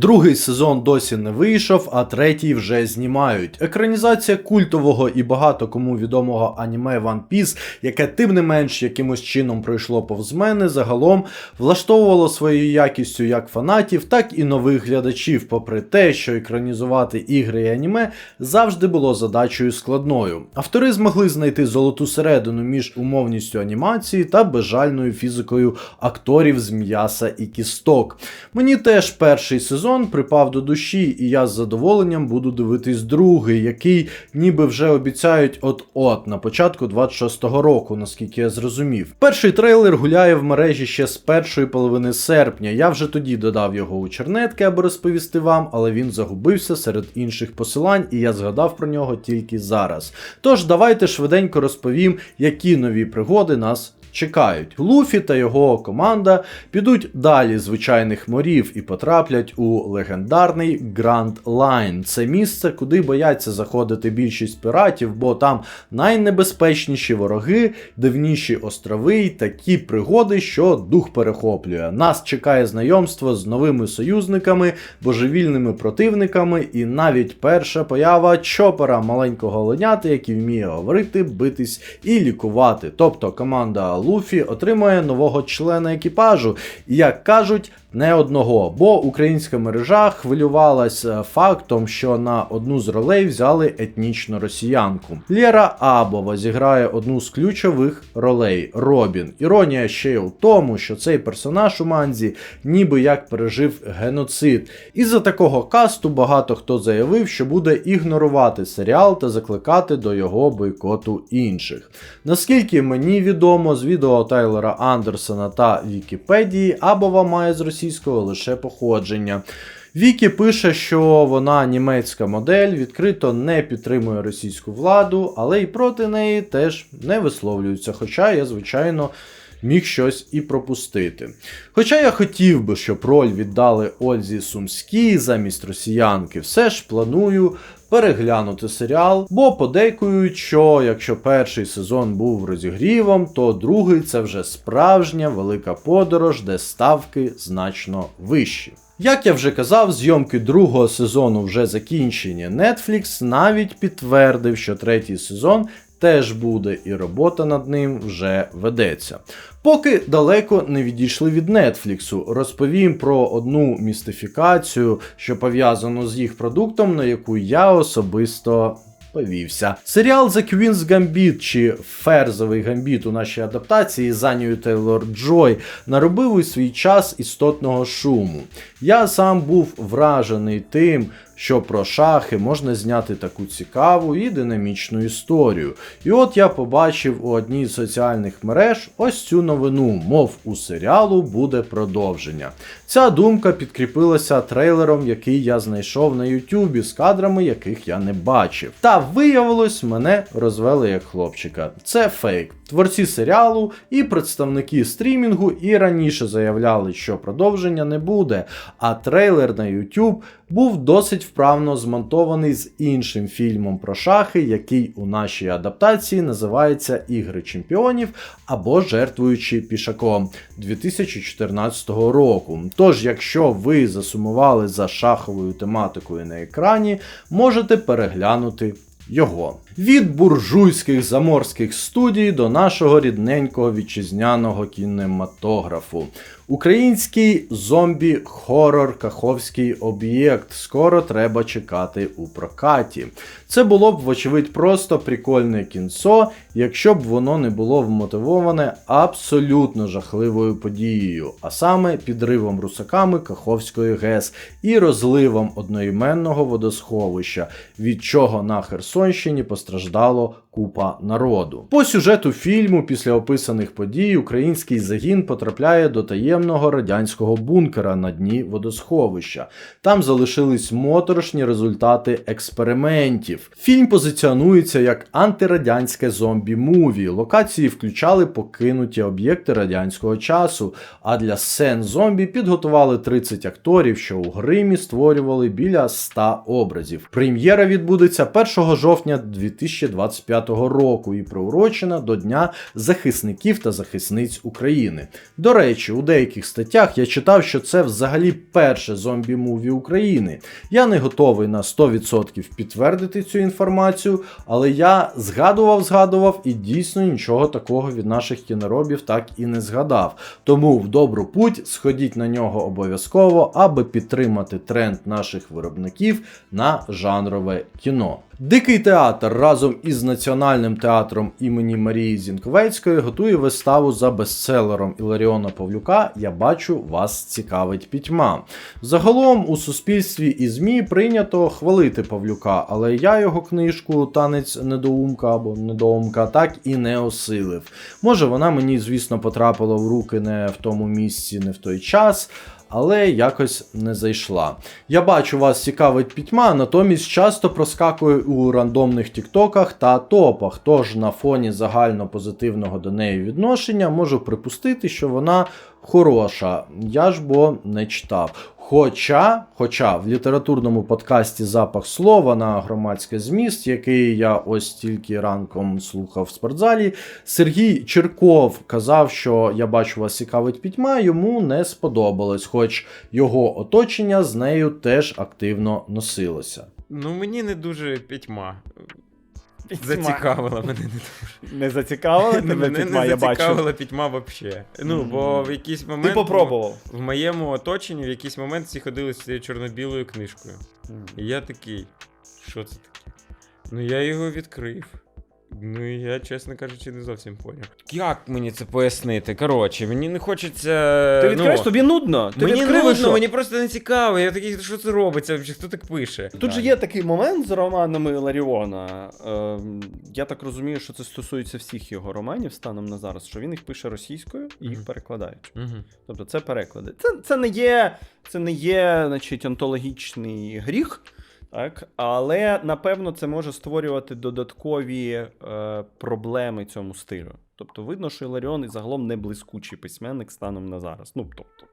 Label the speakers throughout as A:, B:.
A: Другий сезон досі не вийшов, а третій вже знімають. Екранізація культового і багато кому відомого аніме One Piece, яке тим не менш якимось чином пройшло повз мене, загалом влаштовувало своєю якістю як фанатів, так і нових глядачів, попри те, що екранізувати ігри і аніме завжди було задачею складною. Автори змогли знайти золоту середину між умовністю анімації та безжальною фізикою акторів з м'яса і кісток. Мені теж перший сезон припав до душі, і я з задоволенням буду дивитись другий, який ніби вже обіцяють от-от на початку 26-го року, наскільки я зрозумів. Перший трейлер гуляє в мережі ще з першої половини серпня. Я вже тоді додав його у чернетки, аби розповісти вам, але він загубився серед інших посилань, і я згадав про нього тільки зараз. Тож давайте швиденько розповім, які нові пригоди нас чекають. Луфі та його команда підуть далі звичайних морів і потраплять у легендарний Grand Line. Це місце, куди бояться заходити більшість піратів, бо там найнебезпечніші вороги, дивніші острови й такі пригоди, що дух перехоплює. Нас чекає знайомство з новими союзниками, божевільними противниками, і навіть перша поява чопера маленького оленяти, який вміє говорити, битись і лікувати. Тобто команда Луфі отримує нового члена екіпажу, і як кажуть, не одного, бо українська мережа хвилювалася фактом, що на одну з ролей взяли етнічну росіянку. Лєра Абова зіграє одну з ключових ролей Робін. Іронія ще й у тому, що цей персонаж у манзі ніби як пережив геноцид. Із-за такого касту багато хто заявив, що буде ігнорувати серіал та закликати до його бойкоту інших. Наскільки мені відомо з відео Тайлера Андерсона та Вікіпедії, Абова має з російського лише походження. Вікі пише, що вона німецька модель, відкрито не підтримує російську владу, але й проти неї теж не висловлюються. Хоча я, звичайно, міг щось і пропустити. Хоча я хотів би, щоб роль віддали Ользі Сумській замість росіянки, все ж планую. Переглянути серіал, бо подейкують, що якщо перший сезон був розігрівом, то другий це вже справжня велика подорож, де ставки значно вищі. Як я вже казав, зйомки другого сезону вже закінчені. Netflix навіть підтвердив, що третій сезон теж буде, і робота над ним вже ведеться. Поки далеко не відійшли від Нетфліксу, розповім про одну містифікацію, що пов'язану з їх продуктом, на яку я особисто. Повівся. Серіал The Queen's Gambit чи Ферзовий гамбіт у нашій адаптації з Анією Тейлор Джой наробив у свій час істотного шуму. Я сам був вражений тим, що про шахи можна зняти таку цікаву і динамічну історію. І от я побачив у одній з соціальних мереж ось цю новину, мов у серіалу буде продовження. Ця думка підкріпилася трейлером, який я знайшов на Ютубі, з кадрами яких я не бачив. Та виявилось, мене розвели як хлопчика. Це фейк. Творці серіалу і представники стрімінгу і раніше заявляли, що продовження не буде, а трейлер на YouTube був досить вправно змонтований з іншим фільмом про шахи, який у нашій адаптації називається Ігри чемпіонів або Жертвуючи пішаком 2014 року. Тож, якщо ви засумували за шаховою тематикою на екрані, можете переглянути його. Від буржуйських заморських студій до нашого рідненького вітчизняного кінематографу. Український зомбі-хорор каховський об'єкт. Скоро треба чекати у прокаті. Це було б, вочевидь, просто прикольне кінцо, якщо б воно не було вмотивоване абсолютно жахливою подією, а саме підривом русаками Каховської ГЕС і розливом одноіменного водосховища, від чого на Херсонщині постраждало купа народу. По сюжету фільму, після описаних подій, український загін потрапляє до таємного радянського бункера на дні водосховища. Там залишились моторошні результати експериментів. Фільм позиціонується як антирадянське зомбі-муві. Локації включали покинуті об'єкти радянського часу. А для сцен зомбі підготували 30 акторів, що у гримі створювали біля 100 образів. Прем'єра відбудеться 1 жовтня 2020 2025 року і приурочена до Дня захисників та захисниць України. До речі, у деяких статтях я читав, що це взагалі перше зомбі-муві України. Я не готовий на 100% підтвердити цю інформацію, але я згадував, згадував і дійсно нічого такого від наших кіноробів так і не згадав. Тому в добру путь сходіть на нього обов'язково, аби підтримати тренд наших виробників на жанрове кіно. Дикий театр разом із Національним театром імені Марії Зінковецької готує виставу за бестселером Іларіона Павлюка Я бачу, вас цікавить пітьма. Загалом у суспільстві і ЗМІ прийнято хвалити Павлюка, але я його книжку Танець недоумка або недоумка так і не осилив. Може, вона мені, звісно, потрапила в руки не в тому місці, не в той час. Але якось не зайшла. Я бачу, вас цікавить пітьма, натомість часто проскакує у рандомних тіктоках та топах. Тож на фоні загально позитивного до неї відношення можу припустити, що вона хороша. Я ж бо не читав. Хоча, хоча в літературному подкасті Запах слова на громадське зміст, який я ось тільки ранком слухав в спортзалі, Сергій Черков казав, що я бачу вас цікавить пітьма, йому не сподобалось, хоч його оточення з нею теж активно носилося.
B: Ну, мені не дуже пітьма. Зацікавила мене не дуже.
C: Не зацікавила тебе
B: Мене
C: пітьма,
B: не
C: я
B: зацікавила пітьма взагалі. Ну, бо в якийсь момент.
C: Ти попробував.
B: В моєму оточенні в якийсь момент всі ходили з цією чорно-білою книжкою. І я такий, що це таке? Ну я його відкрив. Ну я, чесно кажучи, не зовсім поняв. Як мені це пояснити? Коротше, мені не хочеться.
C: Ти відкриєш,
B: ну,
C: тобі нудно. Ти
B: Мені
C: відкрив
B: нудно,
C: що?
B: мені просто не цікаво. Я такий, що це робиться? Взагалі, Хто так пише?
C: Тут же є такий момент з романами Ларіона. Ем, я так розумію, що це стосується всіх його романів станом на зараз, що він їх пише російською і їх перекладають. Тобто це переклади. Це, це не є, це не є значить, онтологічний гріх, так? але напевно це може створювати додаткові е, проблеми цьому стилю. Тобто видно, що Іларіон і загалом не блискучий письменник станом на зараз. Ну, тобто.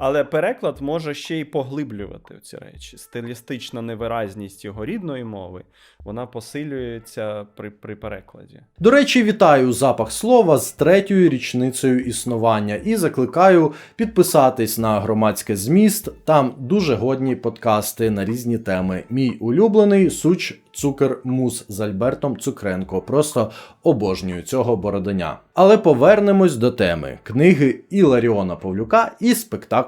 C: Але переклад може ще й поглиблювати ці речі. Стилістична невиразність його рідної мови вона посилюється при, при перекладі.
A: До речі, вітаю запах слова з третьою річницею існування і закликаю підписатись на громадське зміст. Там дуже годні подкасти на різні теми. Мій улюблений суч Цукер Мус з Альбертом Цукренко. Просто обожнюю цього бородання. Але повернемось до теми книги Іларіона Павлюка і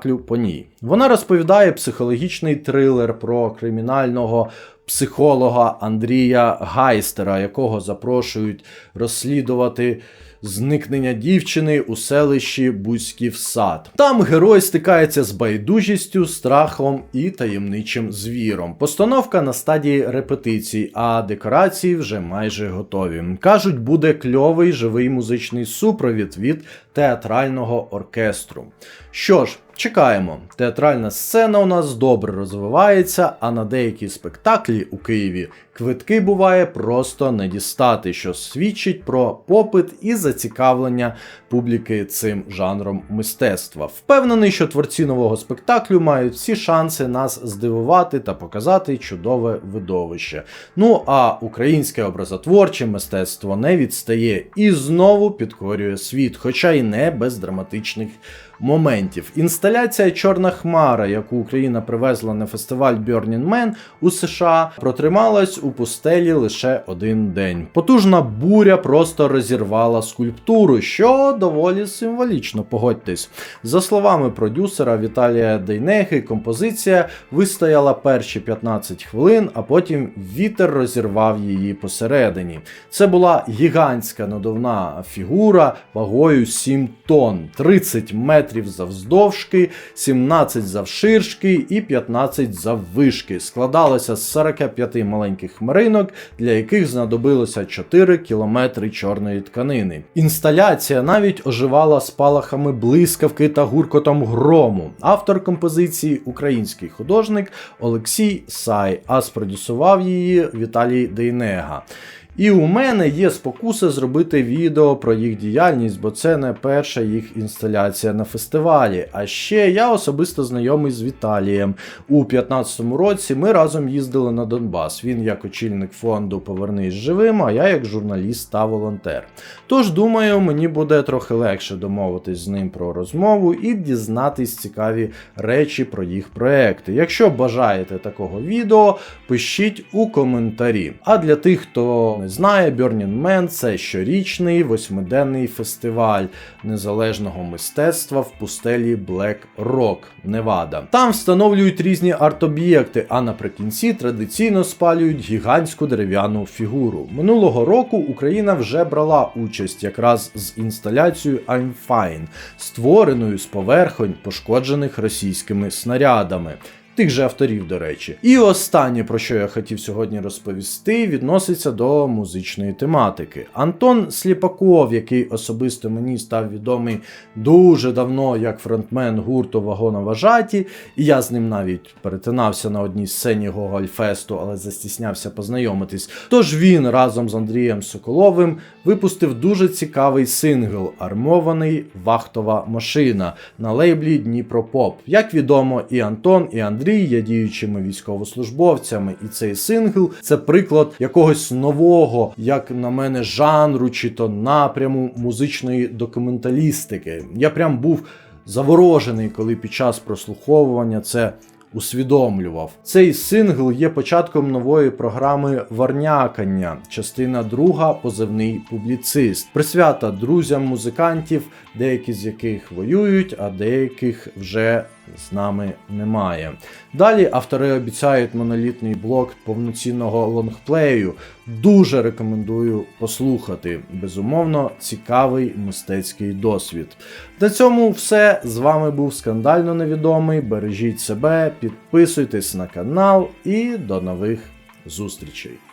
A: спектаклю по ній. Вона розповідає психологічний трилер про кримінального психолога Андрія Гайстера, якого запрошують розслідувати зникнення дівчини у селищі Бузьків сад. Там герой стикається з байдужістю, страхом і таємничим звіром. Постановка на стадії репетицій, а декорації вже майже готові. Кажуть, буде кльовий живий музичний супровід від театрального оркестру. Що ж, чекаємо. Театральна сцена у нас добре розвивається, а на деякі спектаклі у Києві квитки буває просто не дістати, що свідчить про попит і зацікавлення публіки цим жанром мистецтва. Впевнений, що творці нового спектаклю мають всі шанси нас здивувати та показати чудове видовище. Ну а українське образотворче мистецтво не відстає і знову підкорює світ, хоча й не без драматичних моментів. Інсталяція Чорна Хмара, яку Україна привезла на фестиваль Burning Man у США, протрималась у пустелі лише один день. Потужна буря просто розірвала скульптуру, що доволі символічно, погодьтесь. За словами продюсера Віталія Дейнеги, композиція вистояла перші 15 хвилин, а потім вітер розірвав її посередині. Це була гігантська надувна фігура вагою 7 тонн, 30 метрів завздовжки, 17 завширшки і 15 заввишки. Складалася з 45 маленьких хмаринок, для яких знадобилося 4 кілометри чорної тканини. Інсталяція навіть оживала спалахами блискавки та гуркотом грому. Автор композиції український художник Олексій Сай, а спродюсував її Віталій Дейнега. І у мене є спокуса зробити відео про їх діяльність, бо це не перша їх інсталяція на фестивалі. А ще я особисто знайомий з Віталієм. У 15-му році ми разом їздили на Донбас. Він як очільник фонду Повернись живим, а я як журналіст та волонтер. Тож думаю, мені буде трохи легше домовитись з ним про розмову і дізнатись цікаві речі про їх проекти. Якщо бажаєте такого відео, пишіть у коментарі. А для тих, хто не знає, Burning Man – це щорічний восьмиденний фестиваль незалежного мистецтва в пустелі Black Rock, Невада. Там встановлюють різні арт-об'єкти, а наприкінці традиційно спалюють гігантську дерев'яну фігуру. Минулого року Україна вже брала участь якраз з інсталяцією I'm Fine, створеною з поверхонь, пошкоджених російськими снарядами. Тих же авторів, до речі. І останнє, про що я хотів сьогодні розповісти, відноситься до музичної тематики. Антон Сліпаков, який особисто мені став відомий дуже давно як фронтмен гурту Вагоноважаті, і я з ним навіть перетинався на одній сцені Гогольфесту, але застіснявся познайомитись. Тож він разом з Андрієм Соколовим випустив дуже цікавий сингл Армований Вахтова машина на лейблі Дніпропоп. Як відомо, і Антон, і Андрій є діючими військовослужбовцями, і цей сингл це приклад якогось нового, як на мене, жанру чи то напряму музичної документалістики. Я прям був заворожений, коли під час прослуховування це усвідомлював. Цей сингл є початком нової програми Варнякання, частина друга, позивний публіцист, присвята друзям музикантів, деякі з яких воюють, а деяких вже з нами немає. Далі автори обіцяють монолітний блок повноцінного лонгплею. Дуже рекомендую послухати. Безумовно, цікавий мистецький досвід. На цьому все. З вами був скандально невідомий. Бережіть себе, підписуйтесь на канал і до нових зустрічей.